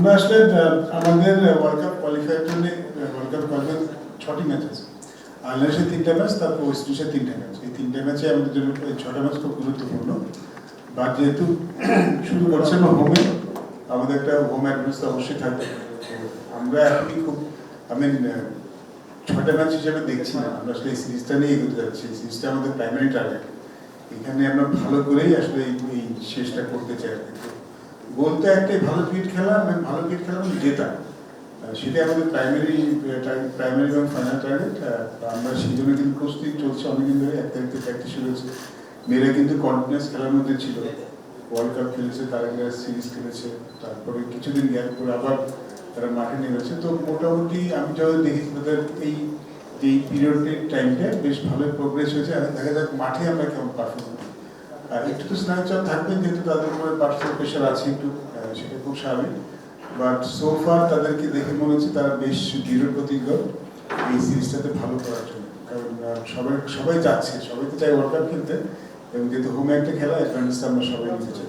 আমরা আসলে আমাদের ওয়ার্ল্ড কাপ কোয়ালিফাইয়ের জন্য ওয়ার্ল্ড কাপ কোয়ালিফাই ছটি ম্যাচ আছে। বাংলাদেশের তিনটা ম্যাচ তারপর ওয়েস্ট ইন্ডিজের তিনটা ম্যাচ এই তিনটা ম্যাচে আমাদের জন্য ছটা ম্যাচ খুব গুরুত্বপূর্ণ। বা যেহেতু শুরু করছে আমরা হোমে আমাদের একটা হোম অ্যাডভান্স অবশ্যই থাকবে। আমরা এখনই খুব আমি ছটা ম্যাচ হিসেবে দেখছি না। আমরা আসলে এই সিরিজটা নিয়ে এগোতে যাচ্ছি। এই সিরিজটা আমাদের প্রাইমারি টার্গেট এখানে আমরা ভালো করেই আসলে এই শেষটা করতে চাই। বলতে একটাই, ভালো ক্রিকেট খেলা মানে ভালো ক্রিকেট খেলা মানে জেতা সেটাই আমাদের প্রাইমারি প্রাইমারি এবং ফাইনাল টার্গেট আমরা সেই জন্য কিন্তু প্রস্তুতি চলছে অনেকদিন ধরে, এক তারিখ থেকে প্র্যাকটিস শুরু হয়েছে। মেয়েরা কিন্তু কন্টিনিউস খেলার মধ্যে ছিল। ওয়ার্ল্ড কাপ খেলেছে, তার আগে সিরিজ খেলেছে, তারপরে কিছুদিন গ্যাপ করে আবার তারা মাঠে নেমেছে তো মোটামুটি আমি যখন দেখেছি, তাদের এই এই পিরিয়ডের টাইমটা বেশ ভালো প্রোগ্রেস হয়েছে। দেখা যাক মাঠে আমরা কেমন পারফর্ম করি একটু তো স্নায়ুচাপ থাকবে যেহেতু তাদের উপরে পার্সোনাল প্রেশার আছে একটু সেটা খুব স্বাভাবিক। বাট সোফার তাদেরকে দেখে মনে হচ্ছে তারা বেশ দৃঢ় প্রতিজ্ঞ এই সিরিজটাতে ভালো করার জন্য। কারণ সবাই সবাই যাচ্ছে সবাই তো চাই ওয়ার্ল্ড কাপ খেলতে। এবং যেহেতু হোম একটা খেলা অ্যাডভান্টেজটা আমরা সবাই নিতে চাই।